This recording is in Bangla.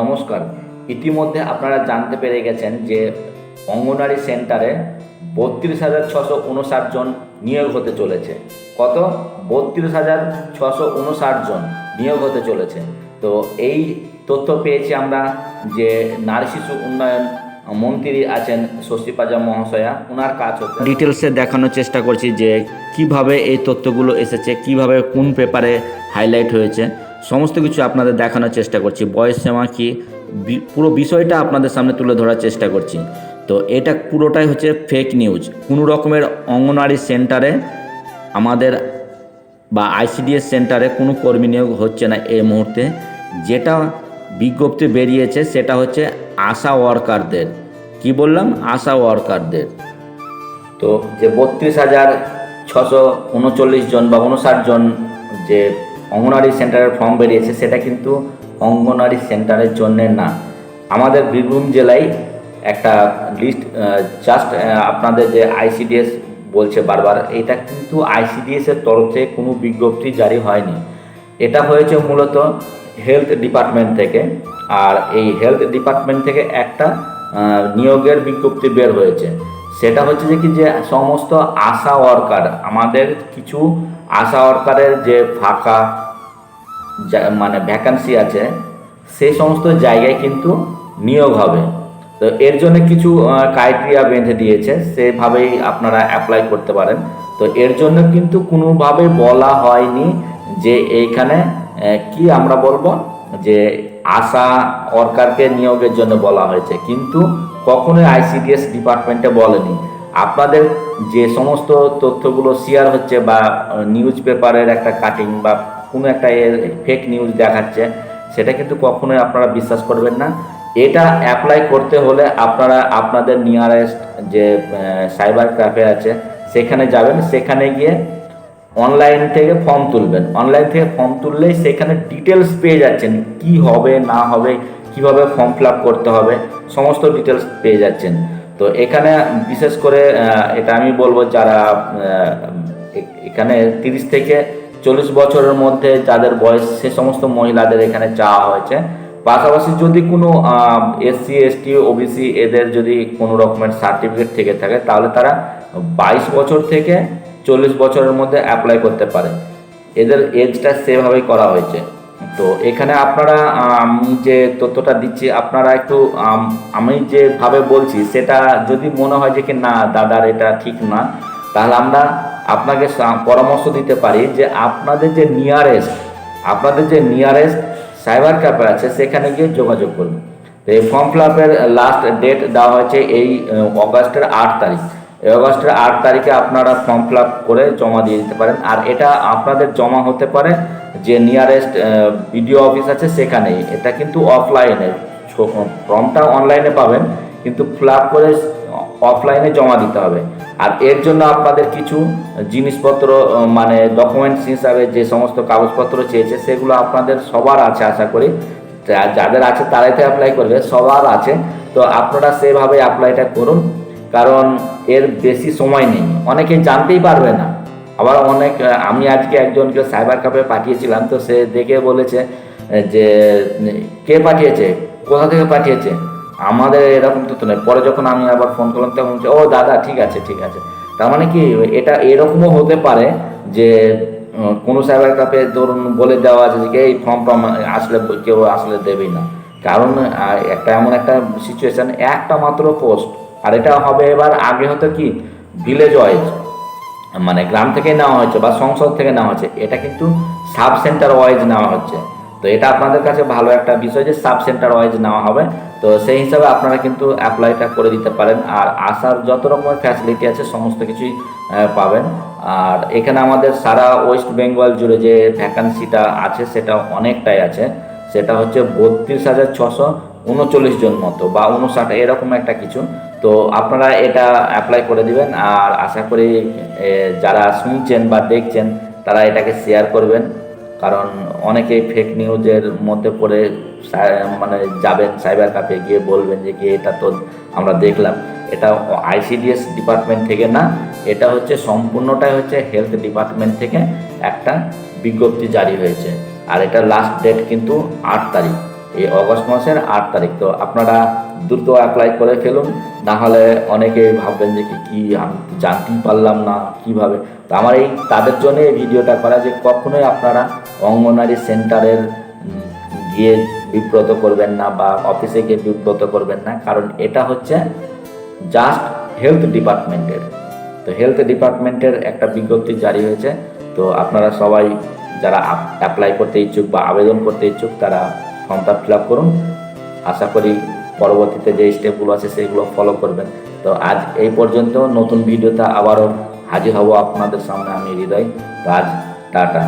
নমস্কার। ইতিমধ্যে আপনারা জানতে পেরে গেছেন যে অঙ্গনারী সেন্টারে বত্রিশ হাজার ছশো উনষাট জন নিয়োগ হতে চলেছে। কত? বত্রিশ হাজার ছশো উনষাট জন নিয়োগ হতে চলেছে। তো এই তথ্য পেয়েছি আমরা যে নারী শিশু উন্নয়ন মন্ত্রী আছেন শশী পাজা মহাশয়া। ওনার কাজ হচ্ছে ডিটেলসে দেখানোর চেষ্টা করছি যে কীভাবে এই তথ্যগুলো এসেছে, কীভাবে কোন পেপারে হাইলাইট হয়েছে। সমস্ত কিছু আপনাদের দেখানোর চেষ্টা করছি। বয়স সীমা কি? পুরো বিষয়টা আপনাদের সামনে তুলে ধরার চেষ্টা করছি। তো এটা পুরোটাই হচ্ছে ফেক নিউজ কোনো রকমের অঙ্গনওয়াড়ি সেন্টারে আমাদের বা আইসিডিএস সেন্টারে কোনো কর্মী নিয়োগ হচ্ছে না এই মুহূর্তে। যেটা বিজ্ঞপ্তি বেরিয়েছে সেটা হচ্ছে আশা ওয়ার্কারদের। কি বললাম? আশা ওয়ার্কারদের। তো যে বত্রিশ হাজার ছশো উনচল্লিশ জন বা উনষাট জন যে অঙ্গনওয়াড়ি সেন্টারের ফর্ম বেরিয়েছে, সেটা কিন্তু অঙ্গনওয়াড়ি সেন্টারের জন্য না। আমাদের বীরভূম জেলায় একটা লিস্ট জাস্ট আপনাদের যে আইসিডিএস বলছে বারবার, এটা কিন্তু আইসিডিএস এর তরফ থেকে কোনো বিজ্ঞপ্তি জারি হয়নি। এটা হয়েছে মূলত হেলথ ডিপার্টমেন্ট থেকে, আর এই হেলথ ডিপার্টমেন্ট থেকে একটা নিয়োগের বিজ্ঞপ্তি বের হয়েছে। সেটা হচ্ছে যে কি যে সমস্ত আশা ওয়ার্কার আমাদের কিছু আশা ওয়ার্কারের যে ফাঁকা মানে ভ্যাকান্সি আছে সেই সমস্ত জায়গায় কিন্তু নিয়োগ হবে। তো এর জন্য কিছু ক্রাইটেরিয়া বেঁধে দিয়েছে, সেভাবেই আপনারা অ্যাপ্লাই করতে পারেন। তো এর জন্য কিন্তু কোনোভাবে বলা হয়নি যে এইখানে কি আমরা বলব, যে আশা ওয়ার্কারকে নিয়োগের জন্য বলা হয়েছে। কিন্তু কখনোই আইসিডিএস ডিপার্টমেন্টে বলেনি। আপনাদের যে সমস্ত তথ্যগুলো শেয়ার হচ্ছে বা নিউজ পেপারের একটা কাটিং বা কোনো একটা ফেক নিউজ দেখাচ্ছে, সেটা কিন্তু কখনোই আপনারা বিশ্বাস করবেন না। এটা অ্যাপ্লাই করতে হলে আপনারা আপনাদের নিয়ারেস্ট যে সাইবার ক্যাফে আছে, সেখানে যাবেন। সেখানে গিয়ে অনলাইন থেকে ফর্ম তুলবেন। অনলাইন থেকে ফর্ম তুললেই সেখানে ডিটেলস পেয়ে যাচ্ছেন, কি হবে, না হবে, কীভাবে ফর্ম ফিল করতে হবে, সমস্ত ডিটেলস পেয়ে যাচ্ছেন। তো এখানে বিশেষ করে এটা আমি বলব যারা এখানে তিরিশ থেকে চল্লিশ বছরের মধ্যে যাদের বয়স সে সমস্ত মহিলাদের এখানে চাওয়া হয়েছে। পাশাপাশি যদি কোনো এসসি, এসটি, ওবিসি এদের যদি কোনো রকমের সার্টিফিকেট থেকে থাকে, তাহলে তারা বাইশ বছর থেকে চল্লিশ বছরের মধ্যে অ্যাপ্লাই করতে পারে। এদের এজটা সেভাবেই করা হয়েছে। তো এখানে আপনারা আম, যে তথ্যটা দিচ্ছি আপনারা একটু আমি যেভাবে বলছি সেটা যদি মনে হয় যে কি না দাদার এটা ঠিক না তাহলে আমরা আপনাকে পরামর্শ দিতে পারি যে আপনাদের যে নিয়ারেস্ট আপনাদের যে নিয়ারেস্ট সাইবার ক্যাফে আছে সেখানে গিয়ে যোগাযোগ করুন। এই ফর্ম ফিল আপের লাস্ট ডেট দেওয়া হয়েছে এই অগাস্টের আট তারিখ। অগাস্টের আট তারিখে আপনারা ফর্ম ফিল করে জমা দিয়ে দিতে পারেন। আর এটা আপনাদের জমা হতে পারে যে নিয়ারেস্ট বিডিও অফিস আছে সেখানেই। এটা কিন্তু অফলাইনে ফর্মটা অনলাইনে পাবেন, কিন্তু ফিল করে অফলাইনে জমা দিতে হবে। আর এর জন্য আপনাদের কিছু জিনিসপত্র মানে ডকুমেন্টস হিসাবে যে সমস্ত কাগজপত্র চেয়েছে, সেগুলো আপনাদের সবার আছে আশা করি। যাদের আছে তারাই তো অ্যাপ্লাই করবে, সবার আছে। তো আপনারা সেভাবে অ্যাপ্লাইটা করুন। কারণ এর বেশি সময় নেই। অনেকে জানতেই পারবে না। আবার অনেক আমি আজকে একজনকে সাইবার ক্যাফে পাঠিয়েছিলাম, তো সে দেখে বলেছে যে, কে পাঠিয়েছে? কোথা থেকে পাঠিয়েছে? আমাদের এরকম তো নয় পরে যখন আমি আবার ফোন করলাম, তখন ও, দাদা, ঠিক আছে ঠিক আছে। তার মানে কি, এটা এরকমও হতে পারে যে কোনো সাইবার ক্যাফে ধরুন বলে দেওয়া আছে যে, এই ফর্ম ফর্ম আসলে কেউ আসলে দেবেই না। কারণ একটা এমন একটা সিচুয়েশান একটা মাত্র পোস্ট আর এটা হবে এবার আগে হতো কি ভিলেজ ওয়াইজ মানে গ্রাম থেকে নেওয়া হয়েছে বা সংসদ থেকে নেওয়া হয়েছে, এটা কিন্তু সাব সেন্টার ওয়াইজ নেওয়া হচ্ছে। তো এটা আপনাদের কাছে ভালো একটা বিষয় যে সাব সেন্টার ওয়াইজ নেওয়া হবে। তো সেই হিসাবে আপনারা কিন্তু অ্যাপ্লাইটা করে দিতে পারেন আর আসার যত রকমের ফ্যাসিলিটি আছে, সমস্ত কিছুই পাবেন। আর এখানে আমাদের সারা ওয়েস্ট বেঙ্গল জুড়ে যে ভ্যাকান্সিটা আছে, সেটা অনেকটাই আছে। সেটা হচ্ছে বত্রিশ হাজার ছশো উনচল্লিশ জন মতো বা উনষাট, এরকম একটা কিছু। তো আপনারা এটা অ্যাপ্লাই করে দিবেন আর আশা করি যারা শুনছেন বা দেখছেন, তারা এটাকে শেয়ার করবেন। কারণ অনেকেই ফেক নিউজের মধ্যে পড়ে মানে যাবেন সাইবার ক্যাফে গিয়ে বলবেন যে, কি এটা তো আমরা দেখলাম। এটা আইসিডিএস ডিপার্টমেন্ট থেকে না, এটা হচ্ছে সম্পূর্ণটাই হচ্ছে হেলথ ডিপার্টমেন্ট থেকে একটা বিজ্ঞপ্তি জারি হয়েছে। আর এটা লাস্ট ডেট কিন্তু আট তারিখ। এই অগস্ট মাসের আট তারিখ। তো আপনারা দ্রুত অ্যাপ্লাই করে ফেলুন। না হলে অনেকে ভাববেন যে কি কি আমি জানতেই পারলাম না কীভাবে। তো আমার এই, তাদের জন্য এই ভিডিওটা করা যে কখনোই আপনারা অঙ্গনারী সেন্টারের গিয়ে বিব্রত করবেন না বা অফিসে গিয়ে বিব্রত করবেন না। কারণ এটা হচ্ছে জাস্ট হেলথ ডিপার্টমেন্টের তো হেলথ ডিপার্টমেন্টের একটা বিজ্ঞপ্তি জারি হয়েছে। তো আপনারা সবাই যারা অ্যাপ্লাই করতে ইচ্ছুক বা আবেদন করতে ইচ্ছুক, তারা ফর্মটা ফিল আপ করুন। আশা করি পরবর্তীতে যে স্টেপগুলো আছে সেগুলো ফলো করবেন। তো আজ এই পর্যন্ত নতুন ভিডিওতে আবারও হাজির হব আপনাদের সামনে আমি হৃদয়। তো আজ টাটা।